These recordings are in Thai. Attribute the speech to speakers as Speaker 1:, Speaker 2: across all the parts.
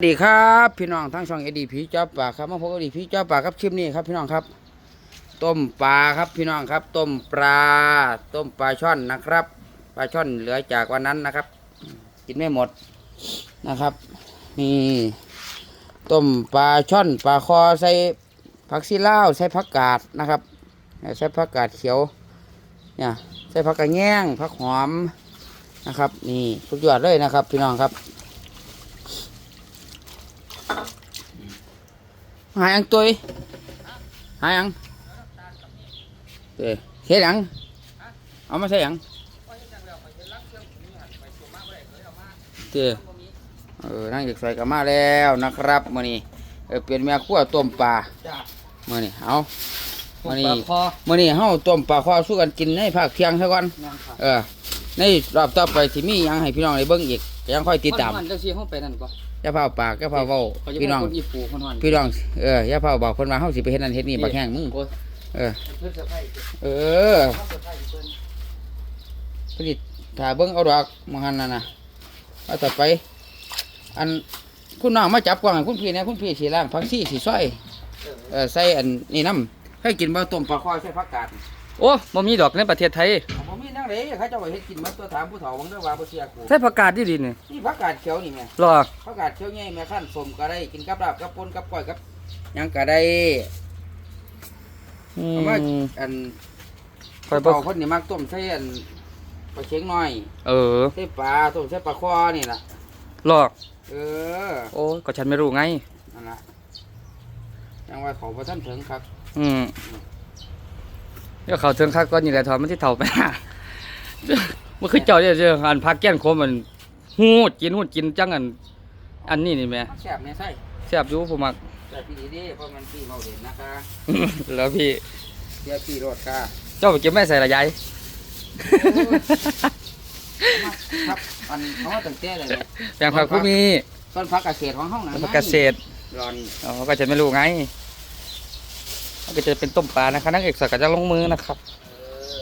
Speaker 1: สวัสดีครับพี่น้องทั้งช่องเอดีผีจ้าป่าครับมาพบกับเอดีผีจ้าป่าครับคลิปนี้ครับพี่น้องครับ ต้มปลาครับพี่น้องครับ ต้มปลา ต้มปลาช่อนนะครับปลาช่อนเหลือจากวันนั้นนะครับ กินไม่หมดนะครับนี่ต้มปลาช่อนปลาคอใส่ผักซีลาวใส่ผักกาดนะครับใส่ผักกาดเขียวเนี่ยใส่ผักกระแยงผักหอมนะครับ นี่สุดยอดเลยนะครับ พี่น้องครับ หายอังตุยหายอังเอ้เฮ็ดหยังเอามาใส่หยังเจ้เออนั่งจากใส่กับมาแล้วนะครับมื้อนี้เออเปลี่ยนแม่ครัวต้มปลา
Speaker 2: จ้า
Speaker 1: มื้อนี้เอา
Speaker 2: วั
Speaker 1: มื้
Speaker 2: น
Speaker 1: อ
Speaker 2: นี้
Speaker 1: นี้
Speaker 2: คอ
Speaker 1: มื้อนี้เฮาต้มปลาคอสู้กันกินในภาคเที่ยงซะก่อน
Speaker 2: นั่นครับ
Speaker 1: เออในรอบต่อไปสิมีหยังให้พี่น้องได้เบิ่งอีกก็ยังค่อยติดตาม
Speaker 2: มันจะชี้ห้องไปนั่นก่อน
Speaker 1: อย่าเฝ้าปากอย่าเฝ้าเว้า
Speaker 2: เขาจะ
Speaker 1: พี่น้อง
Speaker 2: คนอีปูคนหอน
Speaker 1: พี่น้องเอออย่าเฝ้าบอกเพิ่นว่าเฮาสิไปเฮ็ดนั่นเฮ็ดนี่บักแห้งมึง
Speaker 2: โอ้ย
Speaker 1: เออ
Speaker 2: เพื่อนเซอร์ไพรส์
Speaker 1: เออ
Speaker 2: เซอร์ไพรส์เพิ่น
Speaker 1: ผลิตถ้าเบิ่งเอาดอกมหันนั่นน่ะเอาต่อไป อันคุณน้องมาจับกล้องให้คุณพี่เนี่ยคุณพี่สีล่างผักชีสีซอยเออใส่อันนี่น้ำให้กินบ่ต้มปลาคอใส่ผักกาด
Speaker 2: โอ้บ่มีดอกในประเทศไทย
Speaker 1: ผมมีนั่งเลยเขาเจ้าไปเฮ็ดกินมาตัวถามผู้เฒ่าวังเด้อว่าบ่เชื่อกู
Speaker 2: ใช้ผักกาดดีดีนี่
Speaker 1: นี่ผักกาดเขียวนี่แม่
Speaker 2: หรอ
Speaker 1: ผักกาดเขียวใหญ่แม่ขั้นสมก็ได้กินกับลาบกับปนกับก้อยกับหยังก็ได้
Speaker 2: อื
Speaker 1: เอามามอัน
Speaker 2: คอยบ่
Speaker 1: เฒ่าคนนี่มักต้มใส่อันปลาเช็งน้อย
Speaker 2: เออ
Speaker 1: ใส่ปลาต้มใส่ปลาคอนี่ล่ะ
Speaker 2: หรอ
Speaker 1: เออ
Speaker 2: โอ้ยก็ฉันไม่รู้ไง
Speaker 1: นั่นละยังว่าเขาพระท่านถึงครับ
Speaker 2: อืม เดี๋ยวเขาเทิงคักก่อนนี่แหละถอนมันที่เฒ่าไปหามันคือเจ้าเนี่ยเจ้าอันพักแก้นโคมมันหูดกินหูดกินจังอัน อันนี้นี่แหม่
Speaker 1: แสบในไส้
Speaker 2: แซ่บอยู่ผมมัก
Speaker 1: แสบพี่ดีดีเพราะมันพี่เมาเด่นนะคะ
Speaker 2: แล้วพี่
Speaker 1: เสียพี่รถค่ะ
Speaker 2: เจ้าไปเก็บแม่ใส่ละยาย
Speaker 1: มาครับอันเขาว่าตั้งแต่เลยเนี่ย
Speaker 2: แปลงผักผู้มี
Speaker 1: ต้นพักเกษตรของห้องนั้น
Speaker 2: ผักเกษตร
Speaker 1: ร้อน
Speaker 2: อ๋อก็จะไม่รู้ไงมัน ก็จะเป็นต้มปลานะครับนักเอกสักก็จะลงมือนะครับ
Speaker 1: เออ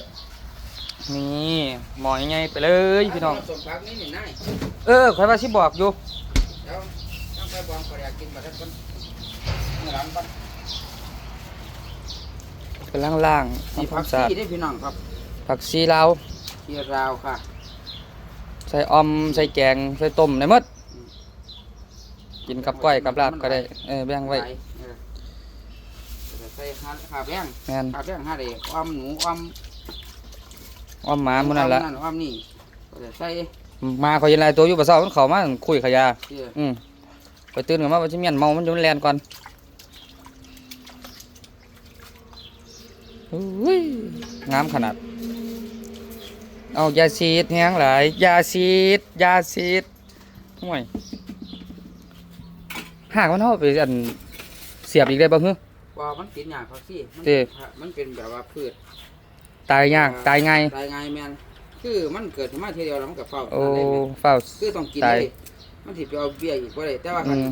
Speaker 2: นี่หมอยังไงไปเลยพี่น้อง
Speaker 1: สมพักนี่นี่นาย
Speaker 2: เออคอยว่าสิบอกอยู่
Speaker 1: เดี๋ยวต้องไปบองก็อยากกินมาทั้งคนเมื่อหลังก่อน
Speaker 2: เป็นล่างๆ
Speaker 1: นี่
Speaker 2: ทำค
Speaker 1: พั
Speaker 2: วากมสะอาด
Speaker 1: ซี่ได้พี่น้องครับ
Speaker 2: ผักซีลาว
Speaker 1: ที่ราวค่ะ
Speaker 2: ใส่ออมใส่แกงใส่ต้มในหมดกินกับก้อยกับลาบก็ได้เออแบ่งไว้
Speaker 1: เออ ใส่ขาขาแป้ง
Speaker 2: แม่น
Speaker 1: ขาแป้งห้าเด็กอ้อมหนูอ้อม
Speaker 2: อ้อมหมาหมื้นั่นละ
Speaker 1: อ้อมนี่ก็จะใส่
Speaker 2: มาเขายินไรตัวอยู่บ่เช้ามันเข้ามาคุยขยา
Speaker 1: เสื้อ
Speaker 2: อืมไปตื่นกันมาว่าสิเมียนเมามันอยู่ในแลนก่อนอุ้ยงามขนาด เอายาซีดแห้งหลายยาซีดยาซีดห่วยหากมันเอาไปอันเสียบอีกได้บ่ฮึ
Speaker 1: ว่ามันกินอย่างเขาสิมัน
Speaker 2: เจ้
Speaker 1: มันเป็นแบบว่าพืช
Speaker 2: ตายยากตายง่าย
Speaker 1: ตายง่ายแมนคือมันเกิดขึ้นมาทีเดียวแล้วมันก็เฝ้า
Speaker 2: โอ้
Speaker 1: นั่นเลยแม่น
Speaker 2: เฝ้า
Speaker 1: คือต้องกิน
Speaker 2: ตาย
Speaker 1: เลยมันสิไปเอาเบี้ยอีกบ่ได้แต่ว่าคัน
Speaker 2: อืม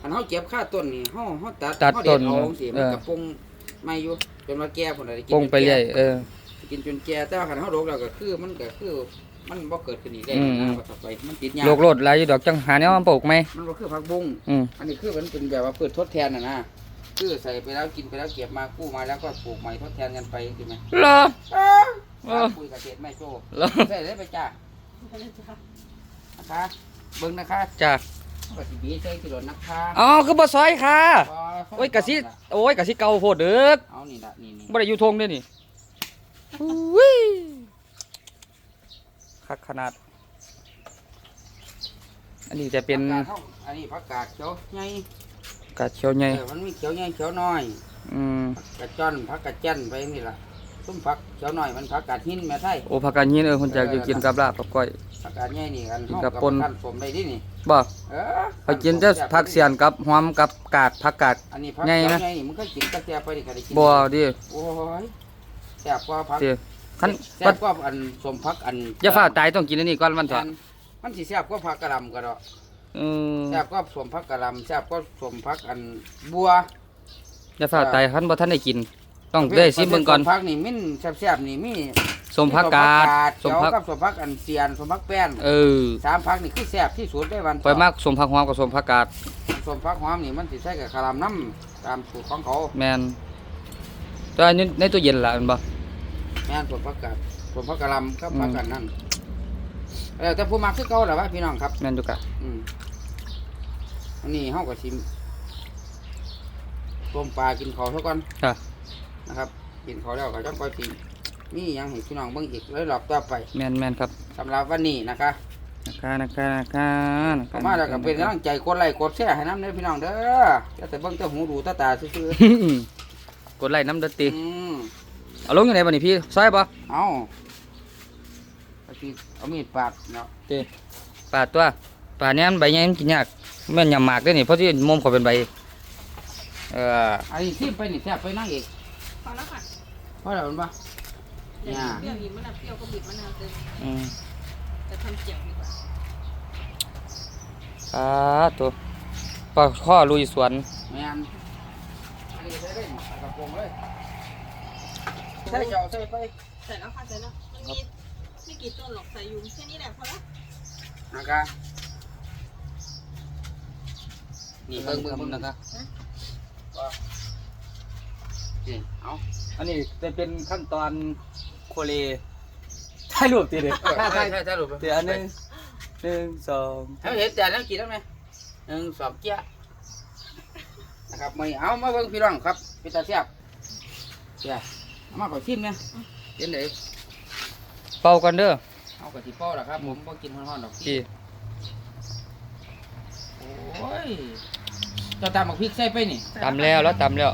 Speaker 1: คันเฮาเก็บค่าต้นนี่เฮาเฮาตัด
Speaker 2: ตัด
Speaker 1: เฮา
Speaker 2: ต้
Speaker 1: เด็
Speaker 2: น
Speaker 1: ดเอาสิมัน
Speaker 2: เออ
Speaker 1: ก็ปรุงไม่อยู่จนว่าแก่พุ่นน่ะได้กิ
Speaker 2: ปงไปเรื่อยเออ
Speaker 1: กินจนแก่แต่ว่าคันเฮาโรคแล้วก็คือมันก็คือมันบ่เกิดขึ้นอีกได้
Speaker 2: อืม
Speaker 1: นะว่าต่อไปมันติดยา
Speaker 2: โลกโลดหลายอยู่ดอกจังหาแนวมาปลูกไหม
Speaker 1: มันบ่คือผักบุ้ง
Speaker 2: อืม
Speaker 1: อันนี้คือมันเป็นแบบว่าพืชทดแทนน่ะนะ คือใส่ไปแล้วกินไปแล้วเก็บมากู้มาแล้วก็ปลูกใหม่ทดแทนกันไปใช่ไหม
Speaker 2: เหรอ
Speaker 1: เอ
Speaker 2: เออ
Speaker 1: คุยกับเกษตรแม่โจ้
Speaker 2: เหรอ
Speaker 1: ใส่ได้ไปจ้านะคะเบิ่งนะคะ
Speaker 2: จ้า
Speaker 1: ปฏิบีใส่กิโลนะคะ
Speaker 2: อ๋อคือบ่ซอยค่ะ
Speaker 1: พ
Speaker 2: โอ้ยกะสิโอ้ยกะสิเก่าโพดเด้อ
Speaker 1: เอานี่ละนี่นี่
Speaker 2: บ่ได้อยู่ทงเด้อนี่อุ้ยคักขนาด อันนี้จะเป็น
Speaker 1: ผักกาดท่องอันนี้ผักกาดเขียวใหญ่
Speaker 2: กาดเขียวใหญ่
Speaker 1: เออมันมีเขียวใหญ่เขียวน้อย
Speaker 2: อืม
Speaker 1: กระจ้อนผักกระเจ้นไปนี่ล่ะซุ้มผักเขียวน้อยมันผักกาดหินแม่ไทย
Speaker 2: โอ้ผักกาดหินเออคนจะอยู่กินกับลาบกับก้อย
Speaker 1: ผักกาดใหญ่นี่กัน
Speaker 2: กิน
Speaker 1: เฮา
Speaker 2: กับ
Speaker 1: กับ
Speaker 2: ปน
Speaker 1: ขั้นสมได้ดินี่
Speaker 2: บ่
Speaker 1: เออ
Speaker 2: เขากินจะผักเสียนกับหอมกับกาดผักกาด
Speaker 1: อันนี้ผัก
Speaker 2: ใหญ่
Speaker 1: เขียว
Speaker 2: นะ
Speaker 1: ใหญ่นี่มันเคยกินกระเทียมไปนี่ก็ได้กิน
Speaker 2: บ่ดิ
Speaker 1: โอ้ยแซ่บกว่าผัก
Speaker 2: ดิคัน
Speaker 1: แซ่บกว่าอันสมผักอัน
Speaker 2: อย่าฟ้าวตายต้องกินอันนี้ก่อนมันเถ
Speaker 1: อั
Speaker 2: อะ
Speaker 1: นมันสิแซ่บกว่าผักกระหลำก็ดอก
Speaker 2: อืม
Speaker 1: แซ่บกว่าสมผักกระหลำแซ่บกว่าสมผักอันบัว
Speaker 2: อย่าฟ้าวตายคันบ่ทันได้กิน ต้องได้ซิมเบิ่งก่อน
Speaker 1: สมผักนี่มิ้นแซ่บๆนี่มี
Speaker 2: สมผักกาด
Speaker 1: ส
Speaker 2: ส
Speaker 1: ม
Speaker 2: ม
Speaker 1: ผั
Speaker 2: ผั
Speaker 1: ก
Speaker 2: ก
Speaker 1: กับสมผักอันเซียนสมผักแป้น
Speaker 2: เออ
Speaker 1: สามผักนี่คือแซ่บที่สุดได้วัน
Speaker 2: ไปมากสมผักหอมกับสมผักกาด
Speaker 1: สมผักหอมนี่มันสิใส่กับคารามน้ำตามสูตรของเขา
Speaker 2: แมนแตัวาในในตู้เย็นล่ะแมันบ่
Speaker 1: แม่นสมผักกาดสมผักกะหลำกับ
Speaker 2: อืม
Speaker 1: ผักกันนั่นเออแต่ผู้มักคือเก่าแหละวะพี่น้องครับ
Speaker 2: แมนอยู่กะ
Speaker 1: อืม อันนี้เฮาก็ชิมต้มปลากินข้าวเท่ากัน
Speaker 2: ค่ะ
Speaker 1: นะครับ กินข้าวแล้วก็จังค่อยสิมีหยังให้พี่น้องเบิ่งอีกเลยรอบต่อไป
Speaker 2: แมนแมนครับ
Speaker 1: สำหรับวันนี้นะคะ
Speaker 2: นะคะนะคะนะคะนะคะ
Speaker 1: เข้ามาแล้วก็เป็นกำลังใจกดไลค์กดแชร์ให้น้ำเด้อพี่น้องเด้ออย่าแต่เบิ่งแต่หูดูตาตาซื่อ
Speaker 2: กดไลค์น้ำดนตรี
Speaker 1: ๆ อืม
Speaker 2: เอาลงยังไงบ่นี่พี่ซอยบ่
Speaker 1: เอาเอาสิเอามีดปาดเนาะ
Speaker 2: เตปลาตัวปลาเนี้ยมันใบใหญ่มันกินยาก แม่นยำหมากเด้อนี่เพราะที่มุมเขาเป็นใบเออ
Speaker 1: อันนี้ซิมไปนี่แซ่บไปนั่งอีก
Speaker 3: พอแล้วค่ะ
Speaker 1: เพราะอะไรมันบ่
Speaker 3: เดี๋ยว
Speaker 1: เนี่ย
Speaker 3: เปรี้ยวบีบมะนาวเปรี้ยวก็บีบมะนาวเติม
Speaker 2: อืม
Speaker 3: จะทำเจียวดีกว่า
Speaker 2: ปลาตัวปลาข้อลุยสวน
Speaker 1: แม่นอันนี้ใส่ได้นี่ใส่กระโปรงเลยใส่เจ้าใส่ไป
Speaker 3: ใส่แล้วค่ะใส่แล้วมันมีไม่กี่ต้นหรอกใส่อยู่แค่นี้แหละพอแล้ว
Speaker 1: นะคะ นี่เบิ่งเบิ่งเบิ่งนะคะว่านี่เอา
Speaker 2: อันนี้จะเป็นขั้นตอนโคเลถ่ายรูปตีเด็ก
Speaker 1: ใช่ใช่ใช่ใช่ลูก
Speaker 2: เดี๋ยวอันหนึ่งหนึ่งสอง
Speaker 1: ถ้าเห็นจานแล้วกินแล้วไหมหนึ่งสองเจ้านะครับมาเอามาเบิ่งพี่น้องครับพี่ตาเสียบเสียเอามาขอชิมเนี่ยเห็นไหน
Speaker 2: เป่ากันเด้อ
Speaker 1: เอากระติเป้าละครับผมบ่กินฮ้อนๆดอก
Speaker 2: พี่
Speaker 1: โอ้ย เจ้าตามบักพริกใส่ไปนี่
Speaker 2: ตำแล้วแล้วตำแล้ว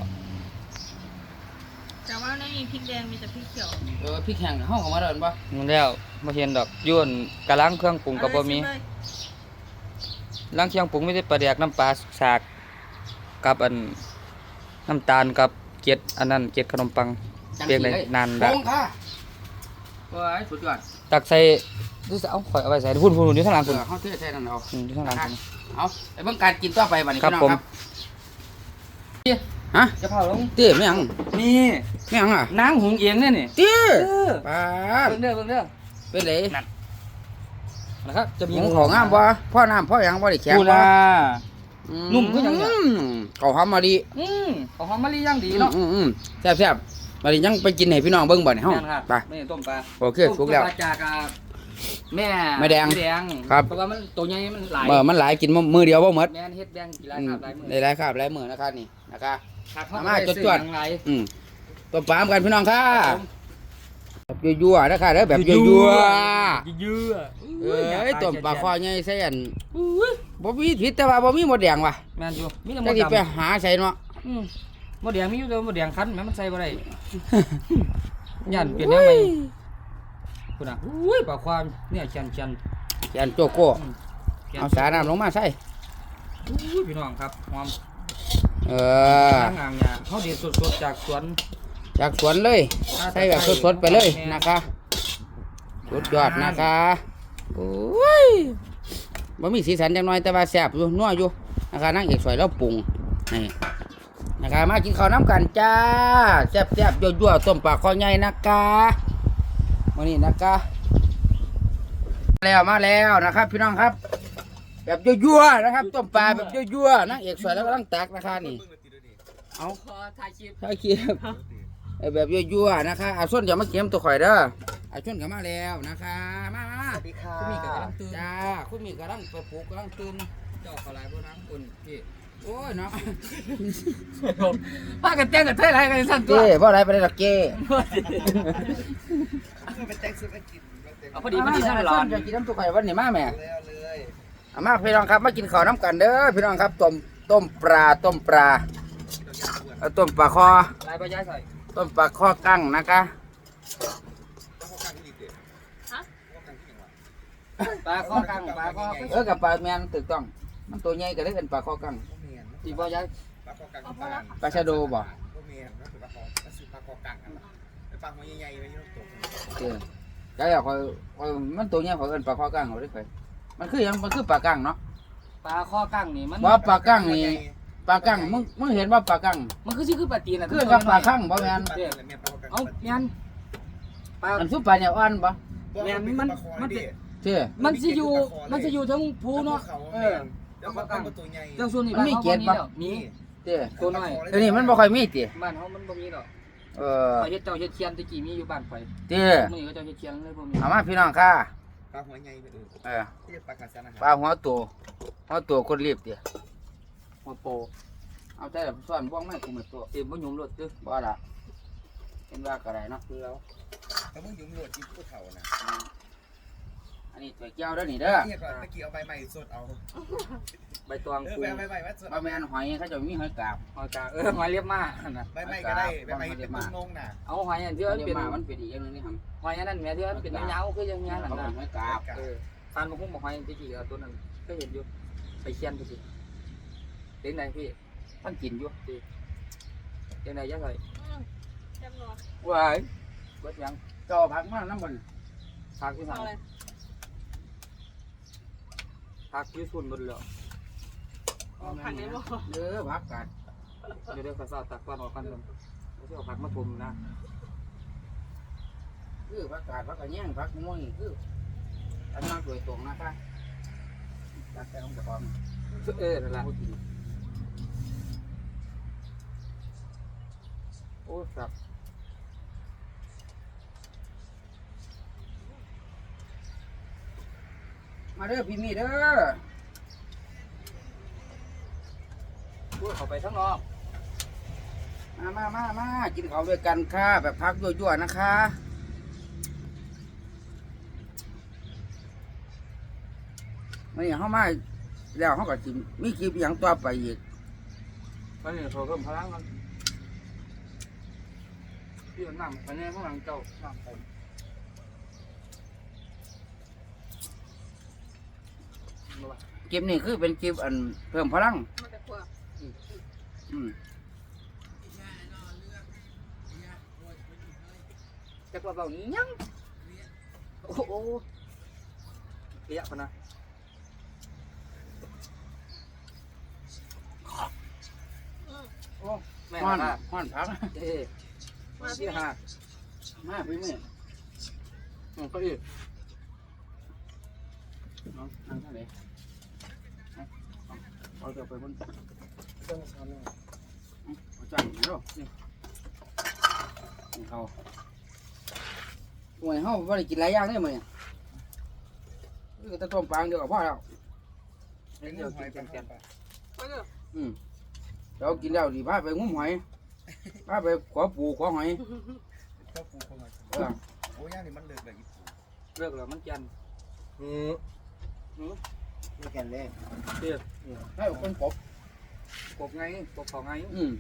Speaker 3: แต่ว่าไม่มีพริกแดงมีแต่พริกเขียว
Speaker 1: เออพริกแห้งเฮาเข้ามาแล้วเห็นบ่
Speaker 2: มันแล้วมาเห็นดอกยวนกะล้างเครื่องปรุงกับบ่มี
Speaker 3: เอาเลย
Speaker 2: ล้างเครื่องปรุงไม่ได้ปลาแดกน้ำปลาสากกับอันน้ำตาลกับเกล็ดอันนั้นเกล็ดขนมปัง
Speaker 1: จัง
Speaker 2: เปลี่ยน
Speaker 1: สิ
Speaker 2: เลย
Speaker 1: เลย
Speaker 2: นาน
Speaker 1: โก
Speaker 2: ละ
Speaker 1: งค่ะเอ้ยสุดยอด
Speaker 2: ตักใส่ดูสิเอาข่อยเอาไปใส่พุ่นพุ่นอยู่ข้างหลัง
Speaker 1: เอ
Speaker 2: พุ่น
Speaker 1: อเฮาเทใส่นั่นเอา
Speaker 2: อืมอยู่ข้างหลังพุ่น
Speaker 1: เอาไปเบิ่งการกินต่อไปบัดนี้
Speaker 2: ครับ
Speaker 1: พี่น้อง
Speaker 2: ผม
Speaker 1: ฮะ
Speaker 2: จะเผาลง
Speaker 1: เตี้ยไม่หยัง
Speaker 2: นี่
Speaker 1: ไม่หยังอะ
Speaker 2: นางหุงเอียงเนี่ยนี่
Speaker 1: เตี้ย
Speaker 2: เออ
Speaker 1: ปาด
Speaker 2: เบิ่งเด้อเบิ่งเด้อ
Speaker 1: เป็นได
Speaker 2: นะครับจะมี
Speaker 1: หงของงามบ่พ่อน้ำพ่อหยังบ่ได้แข็ง
Speaker 2: กู
Speaker 1: บ่
Speaker 2: นะ
Speaker 1: อื
Speaker 2: นุ่มคือหยังเนี่ย
Speaker 1: อืมเขาหอมมาดี
Speaker 2: อืมของหอมมะลิย่างดีเนาะ
Speaker 1: อืมอืมแซ่บแซ่บมาดิยังไปกินให้พี่น้องเบิ่งบ่เนี่ยเฮา
Speaker 2: แม่นครับ
Speaker 1: ไป
Speaker 2: ไม่ต้มปลา
Speaker 1: โอเคถูกแล้ว
Speaker 2: ต้มปาจากอ่า แม่
Speaker 1: แม่แดง
Speaker 2: แดง
Speaker 1: ครับ
Speaker 2: เพราะว่ามันตัวใหญ่มันหลาย
Speaker 1: เมื่อมันหลายกินมือเดียวบ่หมด
Speaker 2: แม่นเฮ็ดแดงกี่หลาย
Speaker 1: อืม
Speaker 2: ครับหลายมื้อ
Speaker 1: ได้หลายครับหลายมื้อนะครับนี่นะครับ
Speaker 2: ครับ
Speaker 1: มามา
Speaker 2: เข
Speaker 1: จวดๆ
Speaker 2: ซื้อหนังหลาย
Speaker 1: อืมตัวปลามกันพี่น้องค่ะ
Speaker 2: ครับผม
Speaker 1: แบบยั่วๆนะคะเด้อแบบยั่ว
Speaker 2: ยั่ว
Speaker 1: ๆ
Speaker 2: ยั่ว
Speaker 1: เอ้ยต้มปลาคอใหญ่ใส่อันบ่มีผิดแต่ว่าบ่มีหมดแดงว่ะ
Speaker 2: แม่นอยู่มีแต่หม
Speaker 1: จั
Speaker 2: ด
Speaker 1: กสิไป
Speaker 2: ดำ
Speaker 1: หาใส่เนาะ
Speaker 2: อืมหมดแดงมีอยู่แต่หมดแดงคันแม่มันใส่บ่ได้ย่านเปลี่ยนแนวใหม่ คุณน่ะอุ้ยปลาความเนี่ยจันจัน
Speaker 1: แกนโจโก้
Speaker 2: แกน
Speaker 1: เอาสาน้ำลงมาใส่
Speaker 2: อุ้ยพี่น้องครับหอม
Speaker 1: เออ
Speaker 2: ทางอ่างเนี่ยเขาเด็ดสดๆจากสวน
Speaker 1: จากสวนเลย ใส่แบบสดๆไปเลยนะคะสุดยอดนะคะโอ้ยบ่มีสีสันจังน้อยแต่ว่าแซ่บอยู่นัวอยู่นะคะนางเอกสวยแล้วปรุงนี่นะคะมากินข้าวน้ำกันจ้าแซ่บๆยั่วๆต้มปลาคอใหญ่นะคะ วันนี้นะคะมาแล้วมาแล้วนะครับ พี่น้องครับ แบบยั่วๆนะครับต้มปลาแบบยั่วๆนางเอกสวยแล้วกำลังตักนะคะนี่เอา
Speaker 2: ขอถ่ายคลิป
Speaker 1: ถ้าคิดเอาแบบยั่วๆนะคะเอาส้นอย่ามาเก็มตัวข่อยเด้อเอาส้นกลับมาแล้วนะคะมามามา
Speaker 2: สวัสดีค่ะคุณมีกับกำลังตื่น
Speaker 1: จ้าคุณมีกำลังไปปลูกกำลังตื่น
Speaker 2: เจ้าขอลายพวกน้ำคุณพี่
Speaker 1: โอ้ยเนาะ
Speaker 2: พากันแจ้งกันเท่ไรกันสั่นตัว
Speaker 1: เก้เพราะอะไรไปได้หรอกเก้
Speaker 2: เอาพอดีมันที่สั่นร้อน
Speaker 1: จะกินน้ำตัวข่อยวันนี้มาแม่เอามาพี่น้องครับมากินข้าวน้ำกันเด้อพี่น้องครับต้มต้มปลาต้มปลาเอาต้มปลาคอ
Speaker 2: ลายปลาย้ายใส่
Speaker 1: ต้มปลาคอกั้งนะคะ
Speaker 2: ปลาข้อกังปลาข้อ
Speaker 1: เออกับปลาแมนถูกต้อง มันตัวใหญ่ก็เลยเป็นปลาคอกั้ง
Speaker 2: ตีปลาย้าย
Speaker 3: เอาพอแล้ว
Speaker 1: ปลาชะโดบ่เออใช่อะคอยคอยมันตัวเนี้ยคอยเอิ้นปลาข้อกั้งเอาได้ไปมันคือหยังมันคือปลากั้งเนาะ
Speaker 2: ปลาข้อกังนี่มัน
Speaker 1: ว่าปลากั้งนี่ ปลากั้งมึงมึงเห็นว่าปลากั้ง
Speaker 2: มันคือชื่อคือปลาตีนอะ
Speaker 1: คือกับปลาข้างบ่แม่น
Speaker 2: เอายันปลา
Speaker 1: อันซุปปลาเนี่ยอ่อนบ่
Speaker 2: แม่นมันมันเป็น
Speaker 1: เจ้
Speaker 2: มันสิอยู่มันสิอยู่ทั้งภูเนาะ
Speaker 4: เออแล้วก็ตั้งประตูใหญ่
Speaker 2: เจ้าส่วนนี้
Speaker 1: มันมีเกล็ดปะ
Speaker 2: มี
Speaker 1: เจ้
Speaker 2: ตัวน้อย
Speaker 1: เดี๋ยวนี้มันบ่ค่อยมีติ
Speaker 2: บ้านเฮามันบ่มีดอก
Speaker 1: เออ
Speaker 2: ข่อยเฮ็ดเจ้าเฮ็ดเคียนตะกี้มีอยู่บ้านข่อย
Speaker 1: เจ้
Speaker 2: มื้อนี้ก็เจ้าเฮ็ดเคียนเลยบ่มี
Speaker 1: เอามาพี่น้องค่ะ
Speaker 4: ปลาหัวใหญ่ไปดู
Speaker 1: เออ
Speaker 4: ที่ปลากระสันอาหาร
Speaker 1: ปลาหัวโตหัวโตคนรีบติ
Speaker 2: หัวโป
Speaker 1: เอาแต่ส่วนบ่วงไม้กูไม่โต
Speaker 2: เต็มบ่หยุมรถเด้อ
Speaker 1: บ่ล่ะเห็นว่าก็ได้เนาะ
Speaker 2: แล้ว
Speaker 4: แต่มึงยุ่งโหลดอีกผู้เฒ่านะ
Speaker 1: อั นนี้ถ้วยแก้วเด้อนี่เด้อ
Speaker 4: เนี่ยก่อนเมื่อกี้เอาใบใหม่สดเอา
Speaker 2: ใบตอง
Speaker 4: เออ
Speaker 2: ปู
Speaker 4: ใบใบใบว่าสด
Speaker 1: บ่แม่นหอยเขาเจะมีหอยกาบ
Speaker 2: หอยกาเออหอยเรียบมาน่ะ
Speaker 4: ใบใหม่ก็ได้ใบใหม่เป็นตุ้งนงน่ะ
Speaker 2: เอาหอยอันที่
Speaker 1: เดี๋ยว
Speaker 2: มันเป็น
Speaker 1: มามันเป็นอีกอย่างหนึงนี่ครับ
Speaker 2: หอยอันนั้นแหม่ที่มันเป็นยาวๆคือยังยาวนั่น
Speaker 1: เขาเป็
Speaker 2: น่ะ
Speaker 1: นหอยกาบ
Speaker 2: เออฟานบ่ฮู้บ่หอยตะกี้เอาตัวนั้นก็เห็นอยู่ไปเคียนตะกี้เด็กไหนพี่
Speaker 1: มันกินอยู่
Speaker 2: เด็กไหนยังไง
Speaker 3: อืมจำนวน
Speaker 2: ว้ายเบิดยัง
Speaker 1: เจ้าผักมาน้ำมัน
Speaker 2: พักที่
Speaker 3: เอา
Speaker 2: ทาง
Speaker 3: อะไร
Speaker 2: พักที่สุนหมดแล้ว
Speaker 3: เอาผักไหนบ่
Speaker 1: เด้อผักกาด
Speaker 2: เดี๋ยวเดี๋ยวข้าสาวตักก่อนออกกันเลยไม่ใช่เอาผักมาทุมนะ
Speaker 1: คือผักกาดผักกระแยงผักม่วงนี่คืออันนั้นโดยตรงนะคะตักแต่ของกระป๋อง
Speaker 2: เออนั่นแหละโอ้ครับ
Speaker 1: มาเด้อพี่มีเด้อ
Speaker 2: พูดเข้าไปทั้งนอก
Speaker 1: มามามามากินข้าวด้วยกันค่ะ แบบพักยั่วๆนะคะวันนี้เข้ามาแล้วเขาก็สิมีคลิปอย่างต่อไปอีก
Speaker 2: มันนี่เขาเพิ่มพลังกันพี่อาน้ำไปในข้างหลังเจ้าน้ำไป
Speaker 1: คลิปนี้คือเป็นคลิปอันเพิ่มพลัง
Speaker 3: มันจะกลัว
Speaker 1: อืม
Speaker 2: จะกระเป๋านี้ยังโอ้โหเปียกพะนะโอ้แม่
Speaker 1: ฮ้อน
Speaker 2: มา
Speaker 1: ฮ้อนพัก
Speaker 2: เอ๊ะ
Speaker 3: มา
Speaker 2: เสี
Speaker 3: พี่
Speaker 2: ยหัก
Speaker 1: มาพี่มี
Speaker 2: อืมก็อีก
Speaker 1: เอานั่งเท่าไหร่เอา เอาเดี๋ยวไปบนเลยอาจังเดี๋ยวนี่นี่เขาหน่วยเขาไม่ได้กินหลายอย่างเลยมั้ยคือแต่ต้มปลาเดียวกับพ่อแล้ว
Speaker 4: เป็นเรื่องหอยเป็นแกน
Speaker 3: ไปเถอะ
Speaker 1: อืมเรากินแล้วดีพาไปงุ้มหอยพาไปขอปูขอหอย
Speaker 4: ข้าวปูคงมา
Speaker 1: เออ
Speaker 4: โอ้ย่างนี่มันเลิกแบบอีปู
Speaker 2: เลิกแล้วมันจัน
Speaker 4: อืม นี่แกนเลย
Speaker 2: เตี้ย
Speaker 1: ให้คนกบ
Speaker 2: กบไงกบเขาไง
Speaker 1: อืม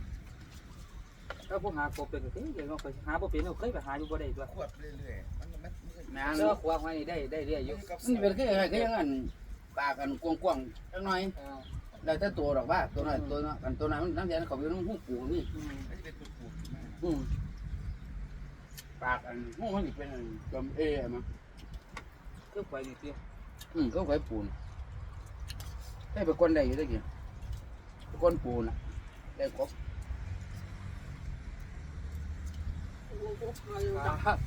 Speaker 2: ถ้าพวกหากบเป็นก็คือเดี๋ยวเราไปหาบ่เป็นเราเคยไปหาอยู่บ่ได้ด้วย
Speaker 4: ขวดเรื่อยๆมันมัน
Speaker 1: แม่
Speaker 2: เสื้อขวางไว้นี่ได้ได้เรื่อยอยู่
Speaker 1: มันเป็นคืออะไรก็ยังอันปากกันกว้างๆจังหน่อย
Speaker 2: เออ
Speaker 1: ได้แต่ตัวดอกว่าตัวน้อยตัวน้อยกันตัวน้อยมันน้ำแดงเขาอยู่ในหูปูนี่
Speaker 2: อืม
Speaker 4: มันจะเป็นปูๆมาก
Speaker 1: อืมปากอันหูมันสิเป็นอันลำเอมั้ง
Speaker 2: เครื่องไฟนี่เตี้ย
Speaker 1: อืมก็ไว้ปูน ให้ไปก้นได้อยู่ตะกี้ไปก้นปูนอะได้กบ
Speaker 3: โอ้โหเอาอยู่
Speaker 2: ครับ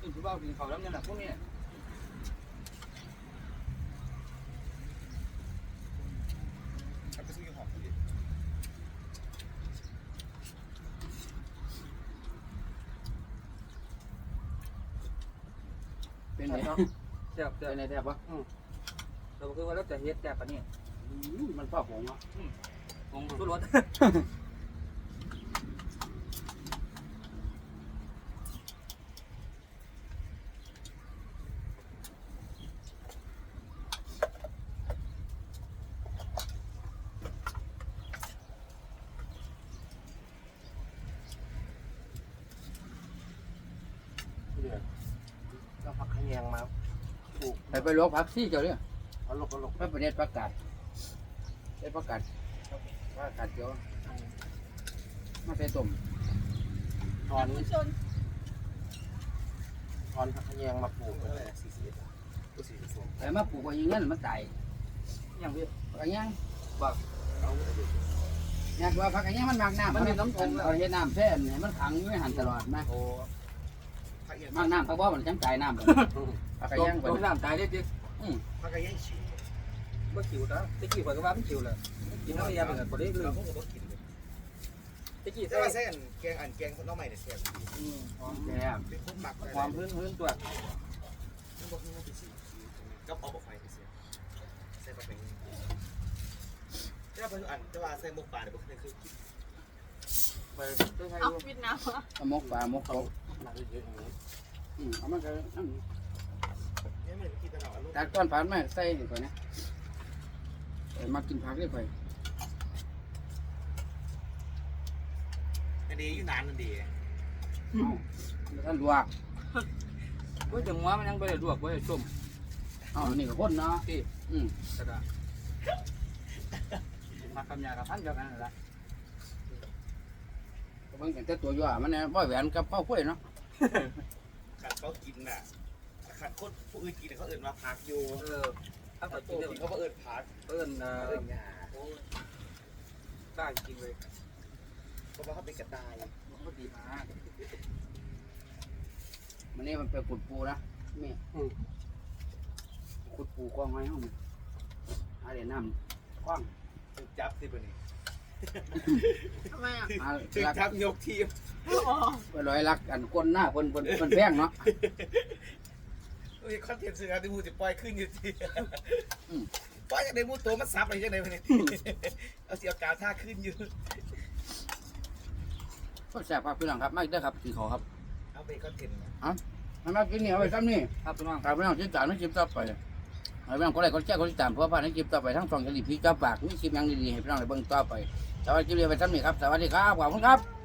Speaker 2: นี่คือว่ากินข้าวแล้วเนี่ยนะพวกนี้
Speaker 4: เอาไปซื้อยี่ห้อดิ
Speaker 1: เป็นไง
Speaker 2: เนาะแซ่บ
Speaker 1: เป็นไงแทบปะ
Speaker 2: แต่ก็คือว่าเราจะเฮ็ดแต่ปานนี้
Speaker 1: อืมมันพ่อผมอะ
Speaker 2: ผงชูรส
Speaker 4: ก็ผักขยงมาปลูก
Speaker 1: ไปไปลวกผักซี่เจ้าเนี่ย
Speaker 4: เอาลกเอาลก
Speaker 1: ไปประเด็ดประกาศเด็ดประกาศประกาศเดี๋ยวมาใส่ต้ม
Speaker 4: ถอน
Speaker 3: ผู้ชน
Speaker 4: ถอนผักขยงมาปลูกก็เลยสี่สิบก็สี่สิบสอง
Speaker 1: แต่มาปลูกไว้อยังงั้นมันตาย
Speaker 4: ม
Speaker 2: อย่างพี่
Speaker 1: ผักกระเงี้ยง
Speaker 2: บัก
Speaker 1: อยากว่าผักกระเงี้ยงมันมักน้ำ
Speaker 2: มันมีน้ำตก
Speaker 1: เอาเฮ็ดน้ำแท้เนี่ยมันขังอยู่ในหันตลอดนะ
Speaker 2: โอ้
Speaker 4: ผักเอียง
Speaker 1: มักน้ำเขาบอกมันจังใจน้ำผักกระ
Speaker 2: ต้
Speaker 1: เงี้ยง
Speaker 2: ม
Speaker 1: เพิ่น
Speaker 2: น้ำตายได้ดิ
Speaker 4: ผักกระเอียงฉี่
Speaker 2: บ่คิวนะตะกี้ข่อยก็ว่ามันคิวแหละกินน้ำยาเป็นบ่ได้ลื
Speaker 4: เรา
Speaker 2: ม
Speaker 4: พวกเรากินเลย
Speaker 2: ตะกี้
Speaker 4: แต่
Speaker 2: ใส่
Speaker 4: ว่าเส้นแกงอันแกงน้องใหม่เนี่ยเสียบ
Speaker 2: อืมหอม
Speaker 1: แซ่บ
Speaker 4: เป็นคนหมัก
Speaker 2: ความพื้นพื้นตัว
Speaker 4: น้ำบอกน้ำไปสีก็เอาบอกไฟไปเสียใส่ปลาเป็นแต่ว่าเพิ่งอันแต่ว่าใส่หมกปลาเนี่ยผมเคยคือคิด
Speaker 2: ไปใส่
Speaker 3: เอาปิดน้ำวะ
Speaker 1: เอามกปลามกเขา
Speaker 4: หนักเยอะอย่างนี้
Speaker 1: อืมเอามันก็นั่น
Speaker 4: คิดตลอดอารมณ์
Speaker 1: ตักต้นผักมาใส่ดีกว่านะเออมากินผักได้ไป
Speaker 4: อันนี้อยู่นานนันดี
Speaker 1: เอาท่านลวก
Speaker 2: ก็จังหวะมันยังบ่ได้ลวกบ่ได้ต้ม
Speaker 1: เอาอันนี้ก็คนเนาะ
Speaker 2: ที่
Speaker 1: อืม
Speaker 2: กระดาษมาคำยากับพันเดียวกันนั่นล่ะ
Speaker 1: เบิ่งแต่ตัวย่อมันเนี่ยบ่แหวนกับเป้าพ้วยเนาะ
Speaker 4: ขัดเขากินน่ะขัดคนผู้อื่นกินเขาเอื่นว่าพักอยู่
Speaker 2: เออถ้า
Speaker 4: ขั
Speaker 2: ตั
Speaker 4: ด
Speaker 2: ด
Speaker 4: ตั
Speaker 2: กิ
Speaker 4: วน
Speaker 2: เดี๋ยว
Speaker 4: กินเขาเอื่นพัก
Speaker 2: เอิ้นเอ่อ
Speaker 4: เอื่นยา
Speaker 2: ได้จริงเลย
Speaker 4: เพราะว่าเขาเป็นกระต่าย
Speaker 2: มันก็ดีมาก
Speaker 1: มันนี่มันเป็นขุดปูนะนี่ขุดปูกว้างไว้ห้องหาเดี๋ยวน้ำกว้าง
Speaker 4: ถูกจับสิบนี่
Speaker 3: ทำไมอะ
Speaker 1: หา
Speaker 4: ถึง
Speaker 1: ลัก
Speaker 4: จับยกทีม
Speaker 3: อ๋อ
Speaker 1: ไปร้อยลักอันก้นหน้าเพิ่นเพิ่นเพิ่นแพงเนาะ
Speaker 4: เฮ้ยคอนเทนต์สื่อการที่มูจะปล่อยขึ้นอยู่ทีปล่อยจากในมูตัวมันซับอะไรจากในนี่เอาเสียกาวท่าขึ้นอยู่
Speaker 1: ก็แซ่บครับพี่น้องครับมาอีกเด้อครับสีขอครับ
Speaker 4: เอาไปคอนเทนต์
Speaker 1: มันมากินเหนียวไปซ้ำนี่
Speaker 2: ครับพี่น้อง
Speaker 1: ครับพี่น้องติดตามในคลิปต่อไป ให้พี่น้องก็เลยก็แจ้งก็ติดตามเพื่อพาในคลิปต่อไปทั้งสองจะรีพีเจ้าปากมีคลิปยังดีๆให้พี่น้องได้เบิ่งต่อไปสวัสดีคลิปนี้ไปซ้ำนี่ครับสวัสดีครับขอบคุณครับ